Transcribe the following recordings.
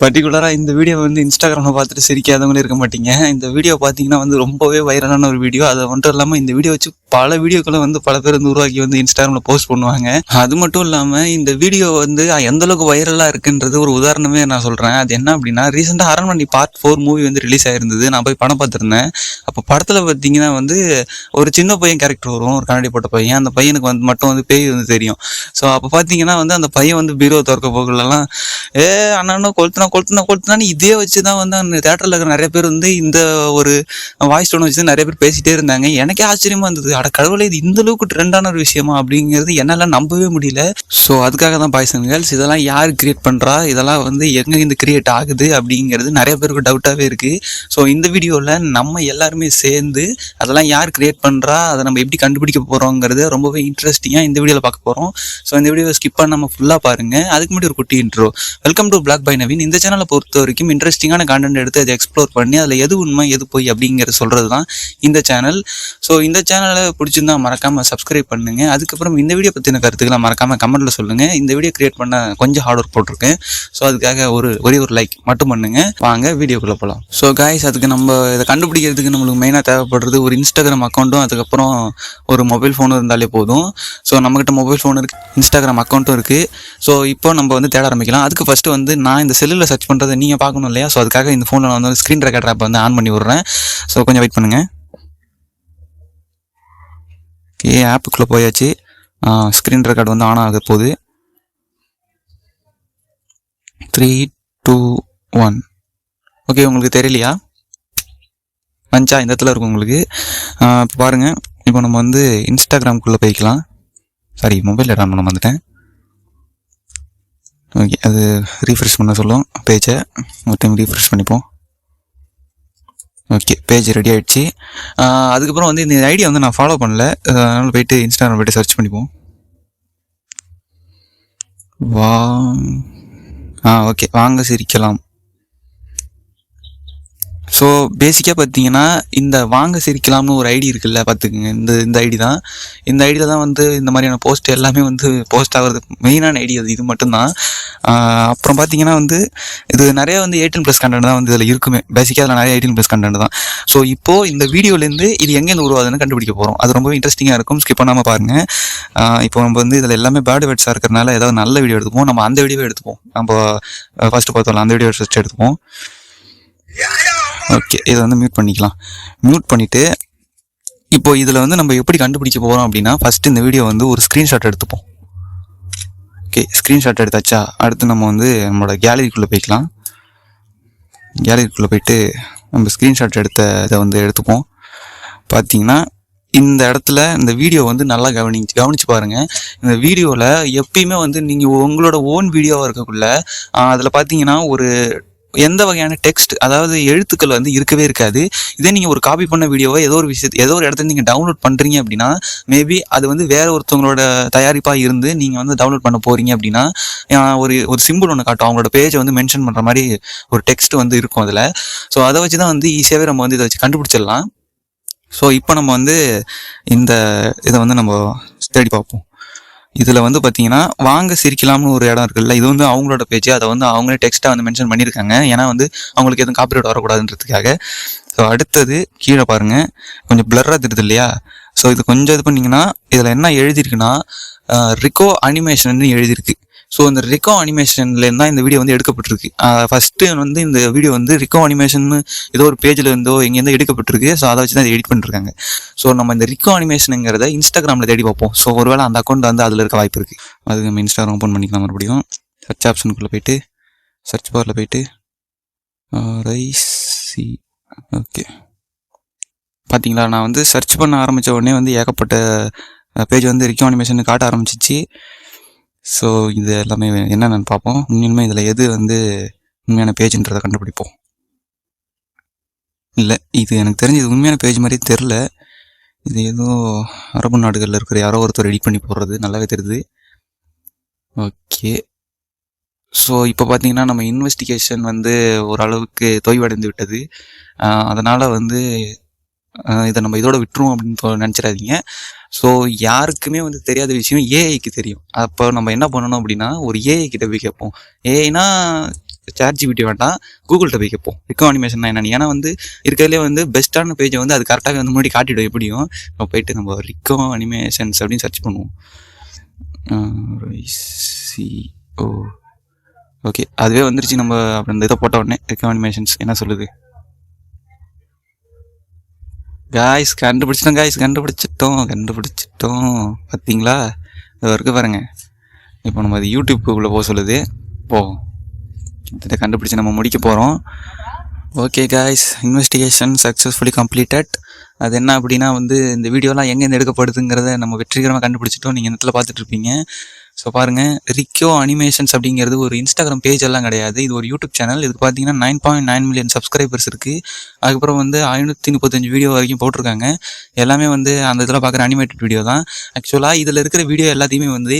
பர்டிகுலராக இந்த வீடியோ வந்து இன்ஸ்டாகிராமில் பார்த்துட்டு சிரிக்காதவங்களே இருக்க மாட்டீங்க. இந்த வீடியோ பார்த்தீங்கன்னா வந்து ரொம்பவே வைரலான ஒரு வீடியோ அது மட்டும் இல்லாமல் இந்த வீடியோ வச்சு பல வீடியோக்களை வந்து பல பேர் வந்து உருவாக்கி வந்து இன்ஸ்டாகிராமில் போஸ்ட் பண்ணுவாங்க. அது மட்டும் இல்லாமல் இந்த வீடியோ வந்து எந்த அளவுக்கு வைரலாக இருக்குன்றது ஒரு உதாரணமே நான் சொல்கிறேன் அது என்ன அப்படின்னா ரீசெண்டாக அரண்மனை பார்ட் ஃபோர் மூவி வந்து ரிலீஸ் ஆயிருந்தது. நான் போய் படம் பார்த்துருந்தேன். அப்போ படத்தில் பார்த்தீங்கன்னா வந்து ஒரு சின்ன பையன் கேரக்டர் வரும். ஒரு கண்ணாடி போட்ட பையன். அந்த பையனுக்கு வந்து மட்டும் வந்து பேய் வந்து தெரியும். ஸோ அப்போ பார்த்தீங்கன்னா வந்து அந்த பையன் வந்து பீரோ திறக்க போகலாம் ஏ அண்ணனும் கொளுத்துனா கொளுத்துனா கொளுத்துனான்னு இதே வச்சு தான் வந்து அந்த தேட்டரில் இருக்கிற நிறைய பேர் வந்து இந்த ஒரு வாய்ஸ் டோன் வச்சு தான் நிறைய பேர் பேசிகிட்டே இருந்தாங்க. எனக்கே ஆச்சரியமா இருந்தது. அட கடவுளை இது இந்த அளவுக்கு ட்ரெண்டான ஒரு விஷயமா அப்படிங்கிறது என்னால் நம்பவே முடியல. ஸோ அதுக்காக தான் பாய்சன் கேர்ள்ஸ் இதெல்லாம் யார் கிரியேட் பண்ணுறா இதெல்லாம் வந்து எங்கே இந்த கிரியேட் ஆகுது அப்படிங்கிறது நிறைய பேருக்கு டவுட்டாகவே இருக்குது ஸோ இந்த வீடியோவில் நம்ம எல்லாருமே சேர்ந்து அதெல்லாம் யார் கிரியேட் பண்ணுறா அதை நம்ம எப்படி கண்டுபிடிக்க போகிறோங்கிறது ரொம்பவே இன்ட்ரெஸ்டிங்காக இந்த வீடியோவில் பார்க்க போகிறோம் ஸோ இந்த வீடியோவை ஸ்கிப் பண்ணாமல் ஃபுல்லாக பாருங்கள் அதுக்கு முன்னாடி ஒரு குட்டி intro welcome to blog by Naveen இந்த சேனலை பொறுத்த வரைக்கும் இன்ட்ரெஸ்டிங்கான கான்டென்ட் எடுத்து அதை எக்ஸ்ப்ளோர் பண்ணி அதில் எது உண்மை எது போய் அப்படிங்கிறத சொல்கிறது தான் இந்த சேனல் ஸோ இந்த சேனலை பிடிச்சிருந்தா மறக்காமல் சப்ஸ்கிரைப் பண்ணுங்க. அதுக்கப்புறம் இந்த வீடியோ பற்றின கருத்துக்களை மறக்காமல் கமெண்ட்டில் சொல்லுங்கள் இந்த வீடியோ கிரியேட் பண்ண கொஞ்சம் ஹார்ட் ஒர்க் போட்டிருக்கேன். ஸோ அதுக்காக ஒரு ஒரே ஒரு லைக் மட்டும் பண்ணுங்க. வாங்க வீடியோக்குள்ளே போகலாம் ஸோ காய்ஸ் அதுக்கு நம்ம இதை கண்டுபிடிக்கிறதுக்கு நம்மளுக்கு மெயினாக தேவைப்படுறது ஒரு இன்ஸ்டாகிராம் அக்கௌண்ட்டும் அதுக்கப்புறம் ஒரு மொபைல் ஃபோனும் இருந்தாலே போதும். ஸோ நம்மக்கிட்ட மொபைல் ஃபோன் இருக்குது இன்ஸ்டாகிராம் அக்கௌண்ட்டும் இருக்குது ஸோ இப்போ நம்ம வந்து தேட ஆரம்பிக்கலாம். அதுக்கு ஃபஸ்ட்டு வந்து நான் இந்த செல்லில் சர்ச் பண்ணுறதை நீங்கள் பார்க்கணும் இல்லையா? ஸோ அதுக்காக இந்த ஃபோனில் வந்து ஸ்க்ரீன் ரெக்கார்டர் ஆப் வந்து ஆன் பண்ணி விட்றேன். ஸோ கொஞ்சம் வெயிட் பண்ணுங்கள் ஓகே ஆப்புக்குள்ளே போயாச்சு. ஸ்க்ரீன் ரெக்கார்டு வந்து ஆன் ஆக போகுது. த்ரீ டூ ஒன் ஓகே உங்களுக்கு தெரியலையா? மஞ்சா இந்த இடத்துல இருக்கும் உங்களுக்கு. இப்போ பாருங்கள் இப்போ நம்ம வந்து இன்ஸ்டாகிராம்குள்ளே போய்க்கலாம். சாரி மொபைல் ஆன் பண்ண வந்துட்டேன். ஓகே அது ரீஃப்ரெஷ் பண்ண சொல்லும். பேஜை ஒரு டைம் ரீஃப்ரெஷ் பண்ணிப்போம். ஓகே பேஜ் ரெடி ஆகிடுச்சு அதுக்கப்புறம் வந்து இந்த ஐடியா வந்து நான் ஃபாலோ பண்ணல. அதனால் போயிட்டு இன்ஸ்டாகிராம் போயிட்டு சர்ச் பண்ணிப்போம். வா ஆ ஓகே வாங்க சிரிக்கலாம். ஸோ பேசிக்காக பார்த்தீங்கன்னா இந்த வாங்க சிரிக்கலாம்னு ஒரு ஐடி இருக்குல்ல பார்த்துக்குங்க. இந்த இந்த ஐடி தான். இந்த ஐடியில் தான் வந்து இந்த மாதிரியான போஸ்ட் எல்லாமே வந்து போஸ்ட் ஆகிறது. மெயினான ஐடி அது இது மட்டும்தான். அப்புறம் பார்த்தீங்கன்னா வந்து இது நிறைய வந்து எயிட்டின் ப்ளஸ் கண்டென்ட் தான் வந்து இதில் இருக்குமே. பேசிக்காக அதில் நிறைய எயிட்டின் ப்ளஸ் கண்டென்ட் தான். ஸோ இப்போது இந்த வீடியோலேருந்து இது எங்கேருந்து உருவாதுன்னு கண்டுபிடிக்க போகிறோம் அது ரொம்ப இன்ட்ரெஸ்டிங்காக இருக்கும். ஸ்கிப் பண்ணாமல் பாருங்கள் இப்போ நம்ம வந்து இதில் எல்லாமே பேட் வேர்ட்ஸாக இருக்கிறனால ஏதாவது நல்ல வீடியோ எடுத்துப்போம். நம்ம அந்த வீடியோவே எடுத்துப்போம். நம்ம ஃபஸ்ட்டு பார்த்தோம்ல அந்த வீடியோ ஃபஸ்ட்டு எடுத்துப்போம். ஓகே இதை வந்து மியூட் பண்ணிக்கலாம். மியூட் பண்ணிவிட்டு இப்போ இதில் வந்து நம்ம எப்படி கண்டுபிடிக்க போகிறோம் அப்படின்னா ஃபஸ்ட்டு இந்த வீடியோ வந்து ஒரு ஸ்க்ரீன்ஷாட் எடுத்துப்போம். ஓகே ஸ்க்ரீன்ஷாட் எடுத்தாச்சா? அடுத்து நம்ம வந்து நம்மளோட கேலரிக்குள்ளே போய்க்கலாம். கேலரிக்குள்ளே போயிட்டு நம்ம ஸ்க்ரீன்ஷாட் எடுத்த இதை வந்து எடுத்துப்போம். பார்த்தீங்கன்னா இந்த இடத்துல இந்த வீடியோ வந்து நல்லா கவனி கவனிச்சு பாருங்க. இந்த வீடியோவில் எப்பயுமே வந்து நீங்கள் உங்களோட ஓன் வீடியோவாக இருக்கக்குள்ள அதில் பார்த்தீங்கன்னா ஒரு எந்த வகையான டெக்ஸ்ட் அதாவது எழுத்துக்கள் வந்து இருக்கவே இருக்காது. இதே நீங்கள் ஒரு காப்பி பண்ண வீடியோவை ஏதோ ஒரு விஷயத்து ஏதோ ஒரு இடத்துல நீங்கள் டவுன்லோட் பண்ணுறீங்க அப்படின்னா மேபி அது வந்து வேற ஒருத்தவங்களோட தயாரிப்பாக இருந்து நீங்கள் வந்து டவுன்லோட் பண்ண போகிறீங்க அப்படின்னா ஒரு ஒரு சிம்பிள் ஒன்று காட்டும். அவங்களோட பேஜை வந்து மென்ஷன் பண்ணுற மாதிரி ஒரு டெக்ஸ்ட் வந்து இருக்கும் அதில். ஸோ அதை வச்சு தான் வந்து ஈஸியாகவே நம்ம வந்து இதை வச்சு கண்டுபிடிச்சிடலாம். ஸோ இப்போ நம்ம வந்து இந்த இதை வந்து நம்ம தேடி பார்ப்போம். இதில் வந்து பார்த்தீங்கன்னா வாங்க சிரிக்கலாம்னு ஒரு இடம் இருக்குல்ல இது வந்து அவங்களோட பேஜ் அதை வந்து அவங்களே டெக்ஸ்ட்டாக வந்து மென்ஷன் பண்ணியிருக்காங்க. ஏன்னா வந்து அவங்களுக்கு எதுவும் காப்பிரைட் வரக்கூடாதுன்றதுக்காக. ஸோ அடுத்தது கீழே பாருங்கள் கொஞ்சம் பிளர்ராக தெரியுது இல்லையா? ஸோ இது கொஞ்சம் இது பண்ணிங்கன்னா இதில் என்ன எழுதியிருக்குன்னா ரிகோ அனிமேஷன் எழுதியிருக்கு. ஸோ இந்த ரிகோ அனிமேஷன்லேருந்து தான் இந்த வீடியோ வந்து எடுக்கப்பட்டிருக்கு. ஃபஸ்ட்டு வந்து இந்த வீடியோ வந்து ரிகோ அனிமேஷன் ஏதோ ஒரு பேஜில் இருந்தோ எங்கேருந்தோ எடுக்கப்பட்டிருக்கு. ஸோ அதை வச்சு தான் எடிட் பண்ணிருக்காங்க. ஸோ நம்ம இந்த ரிகோ அனிமேஷனுங்கிறத இன்ஸ்டாகிராமில் தேடி பார்ப்போம். ஸோ ஒருவேளை அந்த அக்கௌண்ட் வந்து அதில் இருக்க வாய்ப்பு இருக்குது அதுக்கு நம்ம இன்ஸ்டாகிராம் ஓப்பன் பண்ணிக்கலாம் மறுபடியும். சர்ச் ஆப்ஷனுக்குள்ளே போயிட்டு சர்ச் பாரில் போயிட்டு ரைசி ஓகே பார்த்தீங்களா நான் வந்து சர்ச் பண்ண ஆரம்பித்த உடனே வந்து ஏகப்பட்ட பேஜ் வந்து ரிக்கோ அனிமேஷன் காட்ட ஆரம்பிச்சிச்சு. ஸோ இது எல்லாமே என்னென்னு பார்ப்போம். உண்மையுமே இதில் எது வந்து உண்மையான பேஜுன்றதை கண்டுபிடிப்போம். இல்லை இது எனக்கு தெரிஞ்சு இது உண்மையான பேஜ் மாதிரி தெரில இது ஏதோ அரபு நாடுகளில் இருக்கிற யாரோ ஒருத்தர் எடிட் பண்ணி போடுறது நல்லாவே தெரியுது. ஓகே ஸோ இப்போ பார்த்தீங்கன்னா நம்ம இன்வெஸ்டிகேஷன் வந்து ஓரளவுக்கு தொய்வடைந்து விட்டது. அதனால் வந்து இதை நம்ம இதோட விட்டுருவோம் அப்படின்னு நினச்சிடாதீங்க. ஸோ யாருக்குமே வந்து தெரியாத விஷயம் ஏஐக்கு தெரியும். அப்போ நம்ம என்ன பண்ணணும் அப்படின்னா ஒரு ஏஐ கிட்ட போய் கேட்போம். ஏஐனா சாட் ஜிபிடி வேண்டாம் கூகுள்கிட்ட போய் கேட்போம். ரிக்கோ அனிமேஷன் என்னன்னு. ஏன்னா வந்து இருக்கிறதுலே வந்து பெஸ்ட்டான பேஜை வந்து அது கரெக்டாக வந்து முன்னாடி காட்டிடும். எப்படியும்? நம்ம போயிட்டு நம்ம ரிக்கோ அனிமேஷன்ஸ் அப்படின்னு சர்ச் பண்ணுவோம். சி ஓ ஓகே அதுவே வந்துருச்சு நம்ம அப்புறம் இந்த இதை போட்ட உடனே ரிக்கோ அனிமேஷன்ஸ் என்ன சொல்லுது? காய்ஸ் கண்டுபிடிச்சிட்டோம் காய்ஸ் கண்டுபிடிச்சிட்டோம் கண்டுபிடிச்சிட்டோம். பார்த்தீங்களா இது வரைக்கும் பாருங்கள் இப்போ நம்ம அது யூடியூப்புக்குள்ளே போக சொல்லுது. போ இதை கண்டுபிடிச்சி நம்ம முடிக்க போகிறோம் okay guys investigation successfully completed அது என்ன அப்படின்னா வந்து இந்த வீடியோலாம் எங்கேருந்து எடுக்கப்படுதுங்கிறத நம்ம வெற்றிகரமாக கண்டுபிடிச்சிட்டோம். நீங்கள் இடத்துல பார்த்துட்ருப்பீங்க. ஸோ பாருங்கள் ரிக்கோ அனிமேஷன்ஸ் அப்படிங்கிறது ஒரு இன்ஸ்டாகிராம் பேஜ் எல்லாம் கிடையாது. இது ஒரு யூடியூப் சேனல் இதுக்கு பார்த்தீங்கன்னா nine point nine million subscribers இருக்குது அதுக்கப்புறம் வந்து ஐநூற்றி முப்பத்தஞ்சு வீடியோ வரைக்கும் போட்டிருக்காங்க. எல்லாமே வந்து அந்த இதில் பார்க்குற அனிமேட்டட் வீடியோ தான். ஆக்சுவலாக இதில் இருக்கிற வீடியோ எல்லாத்தையுமே வந்து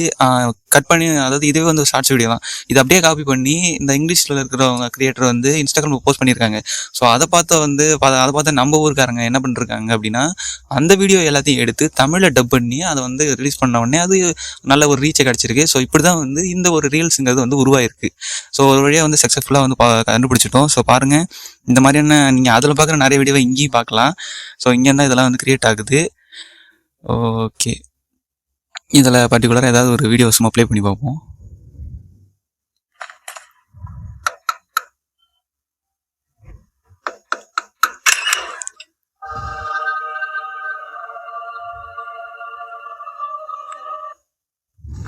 கட் பண்ணி அதாவது இதுவே வந்து ஷார்ட்ஸ் வீடியோ தான். இது அப்படியே காப்பி பண்ணி இந்த இங்கிலீஷில் இருக்கிறவங்க கிரியேட்டர் வந்து இன்ஸ்டாகிராமில் போஸ்ட் பண்ணியிருக்காங்க. ஸோ அதை பார்த்து வந்து அதை பார்த்து நம்ம ஊருக்காரங்க என்ன பண்ணிருக்காங்க? அப்படின்னா அந்த வீடியோ எல்லாத்தையும் எடுத்து தமிழில் டப் பண்ணி அதை வந்து ரிலீஸ் பண்ண உடனே அது நல்ல ஒரு ரீச்சை கிடச்சிருக்கு. ஸோ இப்படி தான் வந்து இந்த ஒரு ரீல்ஸுங்கிறது வந்து உருவாயிருக்கு. ஸோ ஒரு வழியாக வந்து சக்ஸஸ்ஃபுல்லாக வந்து பா- கண்டுபிடிச்சிட்டோம். ஸோ பாருங்கள் இந்த மாதிரியான நீங்கள் அதில் பார்க்குற நிறைய வீடியோவை இங்கேயும் பார்க்கலாம் ஸோ இங்கே தான் இதெல்லாம் வந்து க்ரியேட் ஆகுது. ஓகே இதில் பர்டிகுலராக ஏதாவது ஒரு வீடியோ சும்மா ப்ளே பண்ணி பார்ப்போம்.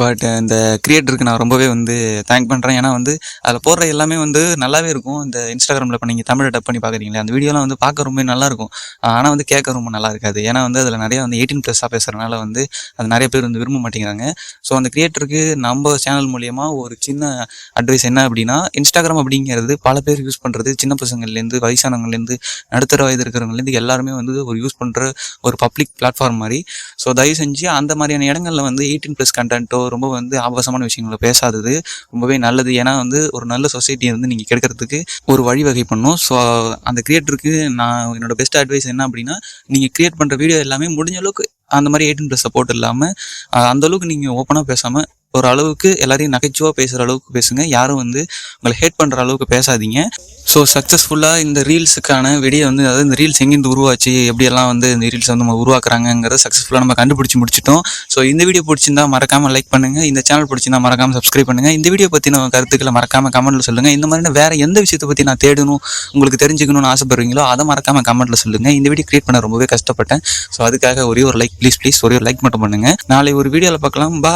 பட் இந்த கிரியேட்டருக்கு நான் ரொம்பவே வந்து தேங்க் பண்ணுறேன் ஏன்னா வந்து அதில் போடுற எல்லாமே வந்து நல்லாவே இருக்கும். இந்த இன்ஸ்டாகிராமில் இப்போ நீங்கள் தமிழை டப் பண்ணி பார்க்குறீங்களே அந்த வீடியோலாம் வந்து பார்க்க ரொம்ப நல்லாயிருக்கும். ஆனால் வந்து கேட்க ரொம்ப நல்லா இருக்காது ஏன்னா வந்து அதில் நிறைய வந்து எயிட்டீன் ப்ளஸ்ஸாக பேசுகிறனால வந்து அது நிறைய பேர் வந்து விரும்ப மாட்டேங்கிறாங்க. ஸோ அந்த கிரியேட்டருக்கு நம்ம சேனல் மூலியமாக ஒரு சின்ன அட்வைஸ் என்ன அப்படின்னா இன்ஸ்டாகிராம் அப்படிங்கிறது பல பேர் யூஸ் பண்ணுறது சின்ன பசங்கள்லேருந்து வயசானவங்கலேருந்து நடுத்தர வயது இருக்கிறவங்கலேருந்து எல்லாருமே வந்து ஒரு யூஸ் பண்ணுற ஒரு பப்ளிக் பிளாட்ஃபார்ம் மாதிரி. ஸோ தயவு செஞ்சு அந்த மாதிரியான இடங்களில் வந்து எயிட்டீன் ப்ளஸ் கண்டென்ட்டோ ரொம்ப வந்து ஆபாசமான விஷயங்களை பேசாதது ரொம்பவே நல்லது. ஏன்னா வந்து ஒரு நல்ல சொசைட்டியை வந்து நீங்கள் கெடுக்கிறதுக்கு ஒரு வழிவகை பண்ணும். ஸோ அந்த கிரியேட்டருக்கு நான் என்னோட பெஸ்ட் அட்வைஸ் என்ன அப்படின்னா நீங்கள் கிரியேட் பண்ணுற வீடியோ எல்லாமே முடிஞ்ச அளவுக்கு அந்த மாதிரி எயிட்டின் ப்ளஸ் சப்போர்ட் இல்லாமல் அந்த அளவுக்கு நீங்கள் ஓப்பனாக பேசாமல் ஒரு அளவுக்கு எல்லாரையும் நகைச்சுவாக பேசுகிற அளவுக்கு பேசுங்க. யாரும் வந்து உங்களை ஹேட் பண்ணுற அளவுக்கு பேசாதீங்க. ஸோ சக்ஸஸ்ஃபுல்லாக இந்த ரீல்ஸுக்கான வெடியை வந்து அதாவது இந்த ரீல்ஸ் எங்கேருந்து உருவாச்சு எப்படியெல்லாம் வந்து இந்த ரீல்ஸ் வந்து நம்ம உருவாக்குறாங்கிறத சக்ஸஸ்ஃபுல்லாக நம்ம கண்டுபிடிச்சி முடிச்சிட்டோம். ஸோ இந்த வீடியோ பிடிச்சிருந்தா மறக்காமல் லைக் பண்ணுங்கள் இந்த சேனல் பிடிச்சிருந்தா மறக்காமல் சப்ஸ்கிரைப் பண்ணுங்கள் இந்த வீடியோ பற்றின கருத்துக்களை மறக்காமல் கமெண்ட்டில் சொல்லுங்கள் இந்த மாதிரி வேறு எந்த விஷயத்தை பற்றி நான் தேடணும் உங்களுக்கு தெரிஞ்சுக்கணும்னு ஆசைப்படுறீங்களோ அதை மறக்காமல் கமெண்ட்டில் சொல்லுங்கள் இந்த வீடியோ கிரியேட் பண்ண ரொம்பவே கஷ்டப்பட்டேன். ஸோ அதுக்காக ஒரே ஒரு லைக் ப்ளீஸ் ப்ளீஸ் ஒரே ஒரு லைக் மட்டும் பண்ணுங்கள் நாளை ஒரு வீடியோவில் பார்க்கலாம். பா